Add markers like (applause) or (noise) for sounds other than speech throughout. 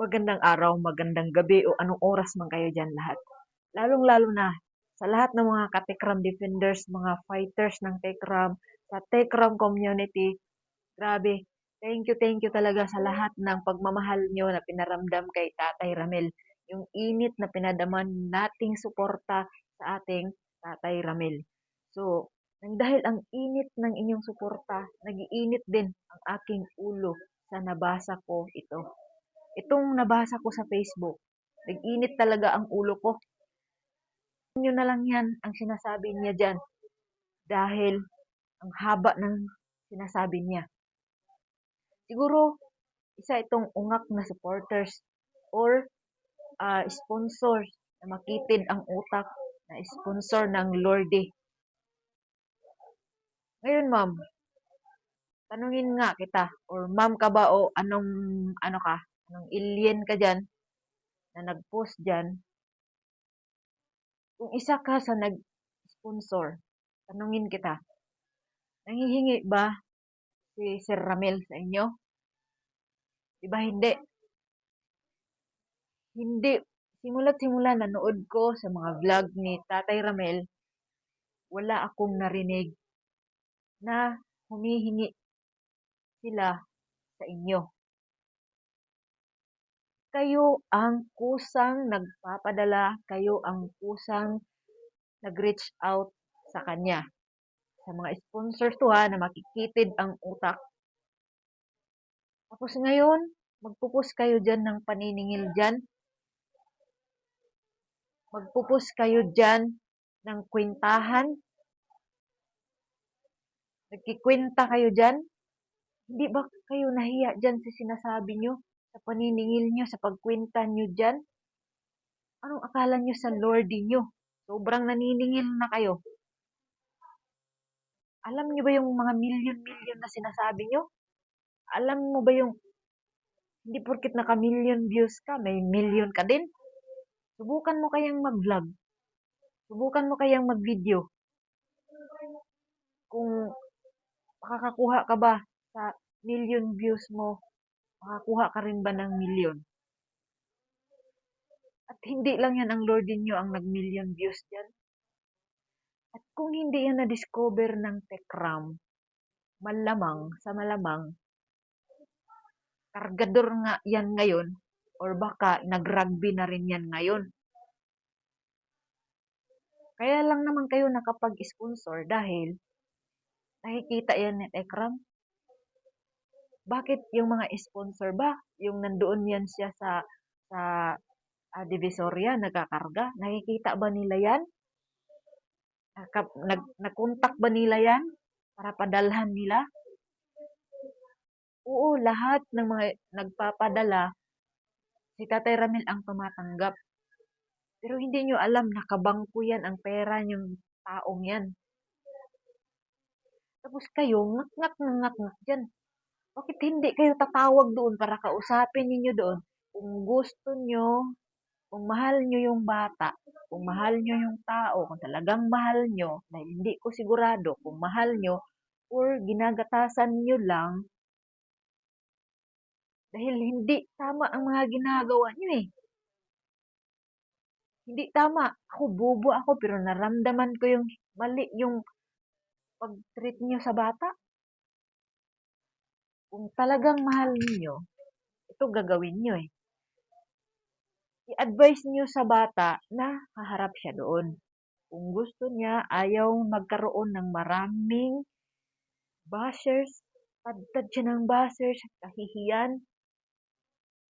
Magandang araw, magandang gabi o anong oras man kayo dyan lahat. Lalong-lalo na sa lahat ng mga ka-Tekram defenders, mga fighters ng Tekram, sa Tekram community. Grabe, thank you, thank you talaga sa lahat ng pagmamahal nyo na pinaramdam kay Tatay Ramel. Yung init na pinadaman nating suporta sa ating Tatay Ramel. So, nang dahil ang init ng inyong suporta, nagiinit din ang aking ulo sa nabasa ko ito. Itong nabasa ko sa Facebook, nag-init talaga ang ulo ko. Nyo na lang yan ang sinasabi niya dyan. Dahil ang haba ng sinasabi niya. Siguro, isa itong ungak na supporters or ah, sponsors na makitid ang utak na sponsor ng Lorde. Ngayon, ma'am, tanungin nga kita, or ma'am ka ba o anong, ano ka, anong alien ka dyan, na nag-post dyan, kung isa ka sa nag-sponsor, tanungin kita, nangihingi ba si Sir Ramel sa inyo? Di ba hindi? Hindi. Simula't simula nanood ko sa mga vlog ni Tatay Ramel, wala akong narinig na humihingi sila sa inyo. Kayo ang kusang nagpapadala, kayo ang kusang nag-reach out sa kanya. Sa mga sponsors to ha, na makikitid ang utak. Tapos ngayon, magpupus kayo dyan ng paniningil dyan. Magpupus kayo dyan ng kwintahan. Nagkikwenta kayo dyan. Hindi ba kayo nahiya dyan sa sinasabi nyo? Sa paniningil nyo, sa pagkwenta nyo dyan? Anong akala nyo sa Lordy nyo? Sobrang naniningil na kayo. Alam nyo ba yung mga million-million na sinasabi nyo? Alam mo ba yung hindi porkit naka-million views ka, may million ka din? Subukan mo kayang mag-vlog. Subukan mo kayang mag-video. Kung makakakuha ka ba sa million views mo, makakuha ka rin ba ng million? At hindi lang yan ang Lord ninyo ang nag-million views dyan. At kung hindi yan na-discover ng Tekram, malamang, sa malamang, kargador nga yan ngayon, or baka nag-rugby na rin yan ngayon. Kaya lang naman kayo nakapag-sponsor dahil nakikita yan ni Tekram. Bakit yung mga sponsor ba, yung nandoon yan siya sa sa uh, Divisoria, nagkakarga, nakikita ba nila yan? Nakap, nag, nakontak ba nila yan para padalhan nila? Oo, lahat ng mga nagpapadala, si Tatay Ramil ang tumatanggap. Pero hindi nyo alam, nakabangko yan ang pera yung taong yan. Tapos kayo, ngak-ngak ng ngak-ngak dyan. Bakit hindi kayo tatawag doon para kausapin ninyo doon? Kung gusto nyo, kung mahal nyo yung bata, kung mahal nyo yung tao, kung talagang mahal nyo, na hindi ko sigurado kung mahal nyo, or ginagatasan nyo lang, dahil hindi tama ang mga ginagawa nyo eh. Hindi tama. Ako, bobo ako, pero naramdaman ko yung mali yung pag-treat nyo sa bata. Kung talagang mahal niyo, ito gagawin nyo eh. I-advise nyo sa bata na haharap siya doon. Kung gusto niya, ayaw magkaroon ng maraming bashers, tadtad siya ng bashers, kahihiyan,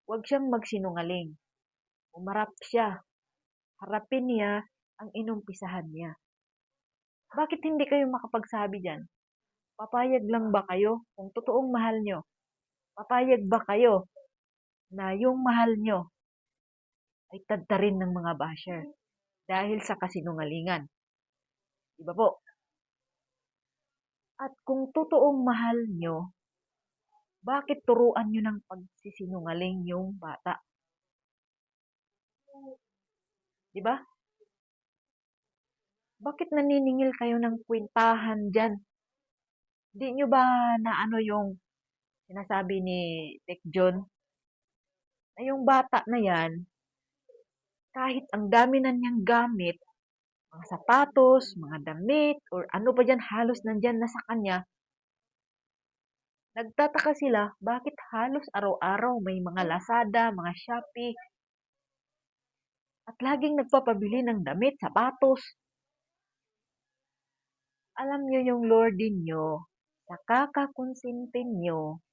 huwag siyang magsinungaling. Umarap siya. Harapin niya ang inumpisahan niya. Bakit hindi kayo makapagsabi dyan? Papayag lang ba kayo kung totoong mahal nyo? Papayag ba kayo na yung mahal nyo ay tadtarin ng mga basher dahil sa kasinungalingan? Diba po? At kung totoong mahal nyo, bakit turuan nyo ng pagsisinungaling yung bata? Diba? Bakit naniningil kayo ng kwintahan dyan? Hindi nyo ba na ano yung sinasabi ni Tech John na yung bata na yan, kahit ang dami na niyang gamit, mga sapatos, mga damit, or ano pa dyan, halos nandyan na sa kanya, nagtataka sila bakit halos araw-araw may mga Lazada, mga Shopee, at laging nagpapabili ng damit, sapatos. Alam niyo yung Lordin niyo, sa kakakonsinti niyo,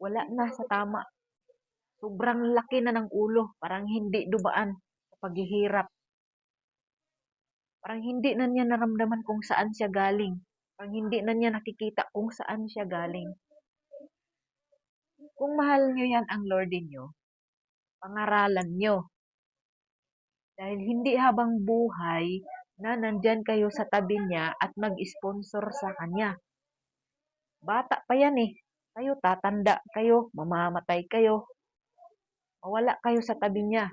wala na sa tama. Sobrang laki na ng ulo, parang hindi dubaan sa paghihirap. Parang hindi na niya naramdaman kung saan siya galing. Parang hindi na niya nakikita kung saan siya galing. Kung mahal niyo yan ang Lordin niyo, pangaralan niyo. Dahil hindi habang buhay na nandyan kayo sa tabi niya at mag-sponsor sa kanya. Bata pa yan eh. Kayo tatanda kayo, mamamatay kayo. Mawala kayo sa tabi niya.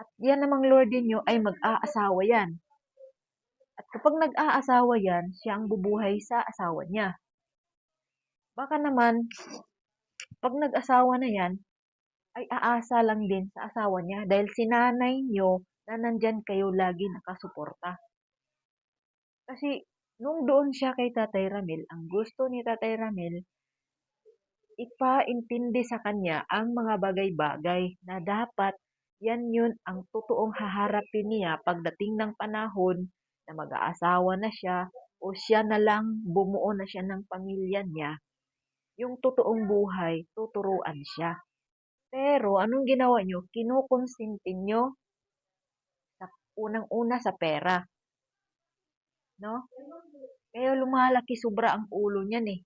At yan namang Lordin nyo ay mag-aasawa yan. At kapag nag-aasawa yan, siya ang bubuhay sa asawa niya. Baka naman, pag nag-asawa na yan, ay aasa lang din sa asawa niya dahil sinanay nyo na nandyan kayo lagi nakasuporta. Kasi nung doon siya kay Tatay Ramil, ang gusto ni Tatay Ramil, ipaintindi sa kanya ang mga bagay-bagay na dapat yan yun ang totoong haharapin niya pagdating ng panahon na mag-aasawa na siya o siya na lang bumuo na siya ng pamilya niya. Yung totoong buhay, tuturuan siya. Pero anong ginawa nyo? Kinukonsinti nyo unang-una sa pera. No? Kaya lumalaki sobra ang ulo niyan eh.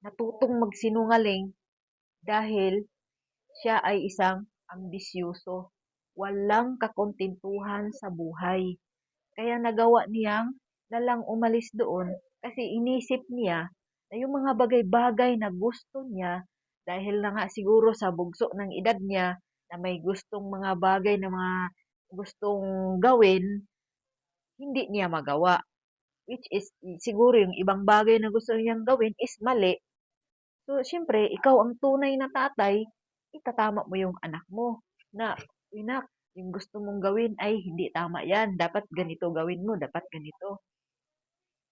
Natutong magsinungaling dahil siya ay isang ambisyoso. Walang kakontentuhan sa buhay. Kaya nagawa niyang nalang umalis doon kasi inisip niya na yung mga bagay-bagay na gusto niya dahil na nga siguro sa bugso ng edad niya na may gustong mga bagay na mga gustong gawin, hindi niya magawa. Which is, siguro yung ibang bagay na gusto niyang gawin is mali. So, syempre, ikaw ang tunay na tatay, itatama mo yung anak mo na, inak, yung gusto mong gawin ay hindi tama yan. Dapat ganito gawin mo, dapat ganito.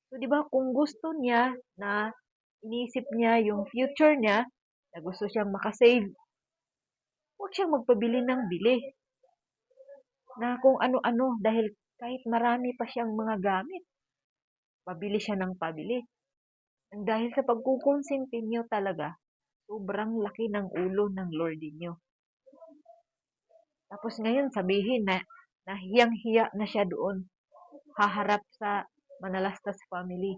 So, di ba, kung gusto niya na inisip niya yung future niya, na gusto siyang makasave, huwag siyang magpabili ng bili. Na kung ano-ano, dahil kahit marami pa siyang mga gamit, pabili siya ng pabili. Dahil sa pagkukonsinti niyo talaga, sobrang laki ng ulo ng Lord niyo. Tapos ngayon sabihin na nahiyang-hiya na siya doon. Haharap sa Manalastas family.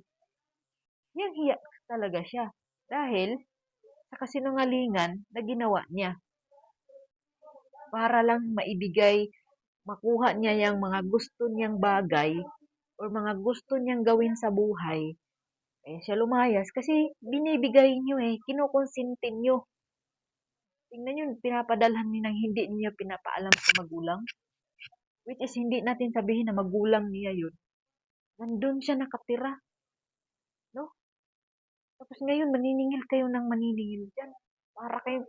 Hiyang-hiya talaga siya. Dahil sa kasinungalingan na ginawa niya. Para lang maibigay, makuha niya yung mga gusto niyang bagay or mga gusto niyang gawin sa buhay. Kaya siya lumayas kasi binibigay niyo eh, kinukonsinti niyo. Tingnan yun, pinapadalhan niyo ng hindi niyo pinapaalam sa magulang. Which is hindi natin sabihin na magulang niya yun. Nandun siya nakatira. No? Tapos ngayon, maniningil kayo ng maniningil dyan. Para kayo,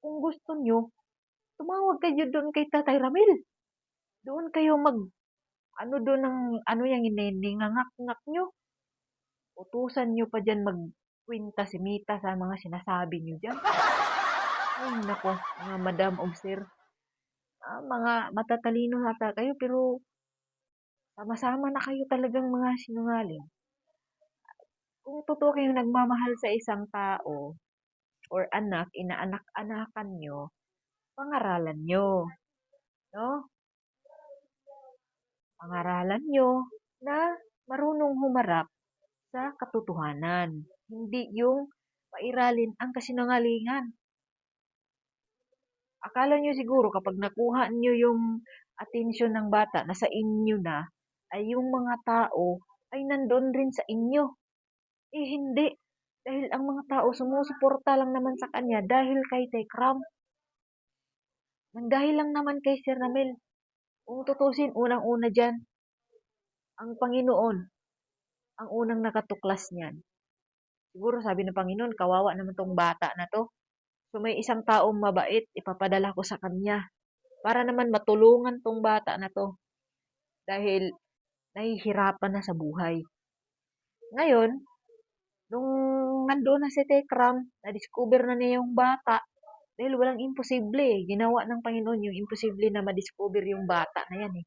kung gusto niyo, tumawag kayo doon kay Tatay Ramil. Doon kayo mag, ano doon ng, ano yung inengangak-ngak nyo. Utusan nyo pa dyan magkwinta si Mita sa mga sinasabi nyo dyan. Ay, nako, mga madam of sir. Ah, mga matatalino hata kayo, pero sama-sama na kayo talagang mga sinungaling. Kung totoo kayong nagmamahal sa isang tao or anak, inaanak-anakan nyo, pangaralan nyo. No? Pangaralan nyo na marunong humarap sa katotohanan. Hindi yung pairalin ang kasinungalingan. Akala nyo siguro kapag nakuha nyo yung atensyon ng bata na sa inyo na, ay yung mga tao ay nandun rin sa inyo. Eh hindi. Dahil ang mga tao sumusuporta lang naman sa kanya dahil kay Tekram. Nang dahil lang naman kay Sir Ramel. Kung tutusin, unang-una dyan, ang Panginoon, ang unang nakatuklas niyan. Siguro sabi ng Panginoon, kawawa naman tong bata na to. So may isang taong mabait, ipapadala ko sa kanya para naman matulungan tong bata na to. Dahil nahihirapan na sa buhay. Ngayon, nung nandoon na si Tekram, na-discover na niya yung bata, dahil walang imposible eh. Ginawa ng Panginoon yung imposible na ma-discover yung bata na yan eh.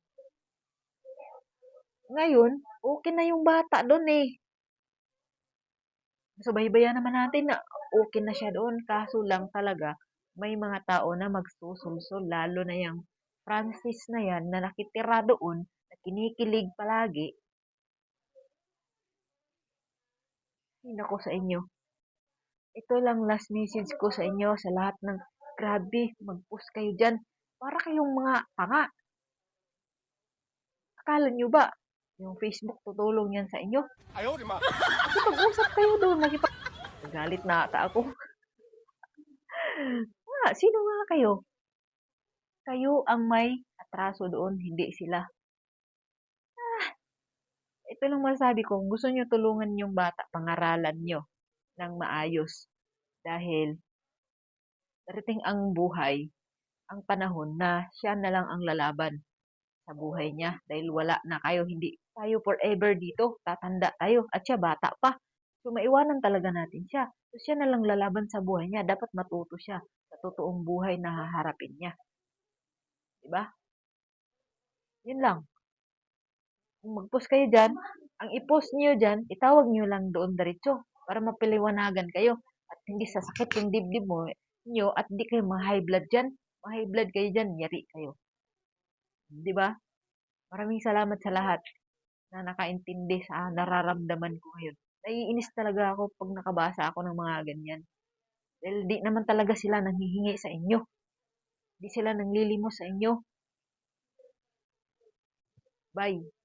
Ngayon, okay na yung bata doon eh. Subaybayan naman natin na okay na siya doon. Kaso lang talaga, may mga tao na magsusulsol, lalo na yung Francis na yan na nakitira doon, na kinikilig palagi. Ay, nako sa inyo. Ito lang last message ko sa inyo, sa lahat ng grabe, mag-post kayo dyan. Para kayong mga tanga. Akala nyo ba, yung Facebook tutulong yan sa inyo? Ayaw, di ma. Nakipag-usap kayo doon, nakipag... Galit na ata ako. (laughs) ah, sino nga kayo? Kayo ang may atraso doon, hindi sila. Ah, ito lang masabi ko, gusto nyo tulungan yung bata, pangaralan nyo ng maayos. Dahil darating ang buhay, ang panahon na siya na lang ang lalaban sa buhay niya dahil wala na kayo, hindi tayo forever dito, tatanda tayo at siya bata pa. So maiwanan talaga natin siya. So siya na lang lalaban sa buhay niya, dapat matuto siya sa totoong buhay na haharapin niya. 'Di ba? Yun lang. Kung mag-post kayo dyan, ang i-post niyo dyan, itawag niyo lang doon diretso para mapiliwanagan kayo at hindi sasakit yung dibdib mo niyo at hindi kayo ma-high blood dyan. Ma-high blood kayo dyan, yari kayo. Di ba? Maraming salamat sa lahat na nakaintindi sa nararamdaman ko ngayon. Naiinis talaga ako pag nakabasa ako ng mga ganyan. Dahil di naman talaga sila nanghihingi sa inyo. Di sila nanglilimos sa inyo. Bye.